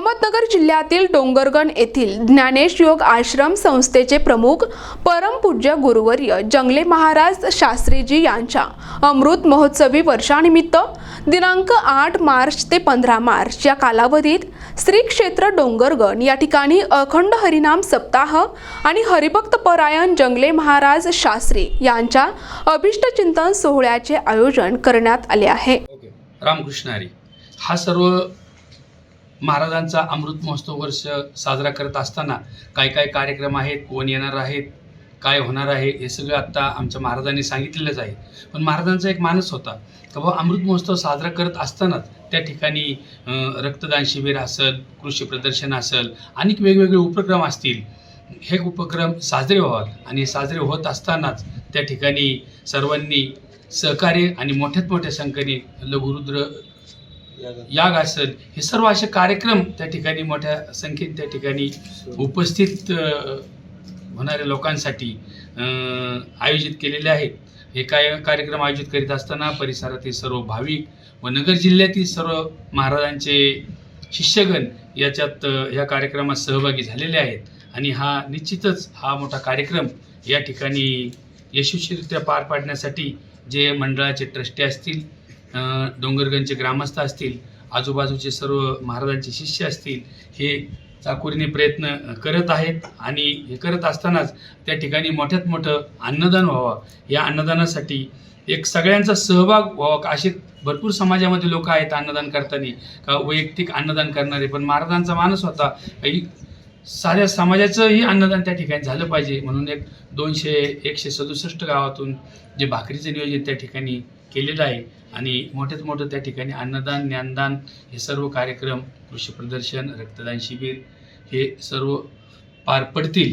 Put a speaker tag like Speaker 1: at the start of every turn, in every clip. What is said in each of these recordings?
Speaker 1: अहमदनगर जिल्ह्यातील डोंगरगण येथील ज्ञानेश योग आश्रम संस्थेचे प्रमुख परमपूज्य गुरुवर्य जंगले महाराज शास्त्रीजी यांच्या अमृत महोत्सवी वर्षानिमित्त दिनांक आठ मार्च ते पंधरा मार्च या कालावधीत श्री क्षेत्र डोंगरगण या ठिकाणी अखंड हरिनाम सप्ताह आणि हरिभक्त परायण जंगले महाराज शास्त्री यांच्या अभिष्टचिंतन सोहळ्याचे आयोजन करण्यात आले आहे.
Speaker 2: रामकृष्ण हरी हा सर्व महाराजांचा अमृत महोत्सव वर्ष साजरा करत असताना काय काय कार्यक्रम आहेत कोण येणार आहेत काय होणार आहे हे सगळं आत्ता आमच्या महाराजांनी सांगितलेलंच आहे. पण महाराजांचा एक मानस होता का बाबा अमृत महोत्सव साजरा करत असतानाच त्या ठिकाणी रक्तदान शिबिर असेल कृषी प्रदर्शन असेल अनेक वेगवेगळे उपक्रम असतील. हे उपक्रम साजरे व्हावात आणि साजरे होत असतानाच त्या ठिकाणी सर्वांनी सहकार्य आणि मोठ्यात मोठ्या संख्येने लघुरुद्र याग असेल. हे सर्व असे कार्यक्रम त्या ठिकाणी मोठ्या संख्येत त्या ठिकाणी उपस्थित होणाऱ्या लोकांसाठी आयोजित केलेले आहेत. हे काय कार्यक्रम आयोजित करीत असताना परिसरातील सर्व भाविक व नगर जिल्ह्यातील सर्व महाराजांचे शिष्यगण याच्यात या कार्यक्रमात सहभागी झालेले आहेत. आणि हा निश्चितच हा मोठा कार्यक्रम या ठिकाणी यशस्वीरित्या पार पाडण्यासाठी जे मंडळाचे ट्रस्टी असतील डोंगरगंजचे ग्रामस्थ असतील आजूबाजूचे सर्व महाराजांचे शिष्य असतील हे चाकोरीने प्रयत्न करत आहेत आणि हे करत असतानाच त्या ठिकाणी मोठ्यात मोठं अन्नदान व्हावं. या अन्नदानासाठी एक सगळ्यांचा सहभाग व्हावा. असे भरपूर समाजामध्ये लोक आहेत अन्नदान करताना का वैयक्तिक अन्नदान करणारे. पण महाराजांचा मानस होता काही साऱ्या समाजाचंही अन्नदान त्या ठिकाणी झालं पाहिजे. म्हणून एक दोनशे एकशे सदुसष्ट गावातून जे भाकरीचं नियोजन त्या ठिकाणी केलेलं आहे. आणि मोठ्यात मोठं त्या ठिकाणी अन्नदान ज्ञानदान हे सर्व कार्यक्रम कृषी प्रदर्शन रक्तदान शिबिर हे सर्व पार पडतील.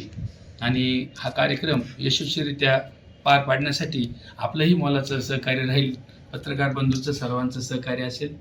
Speaker 2: आणि हा कार्यक्रम यशस्वीरित्या पार पाडण्यासाठी आपलंही मोलाचं सहकार्य राहील. पत्रकार बंधूचं सर्वांचं सहकार्य असेल.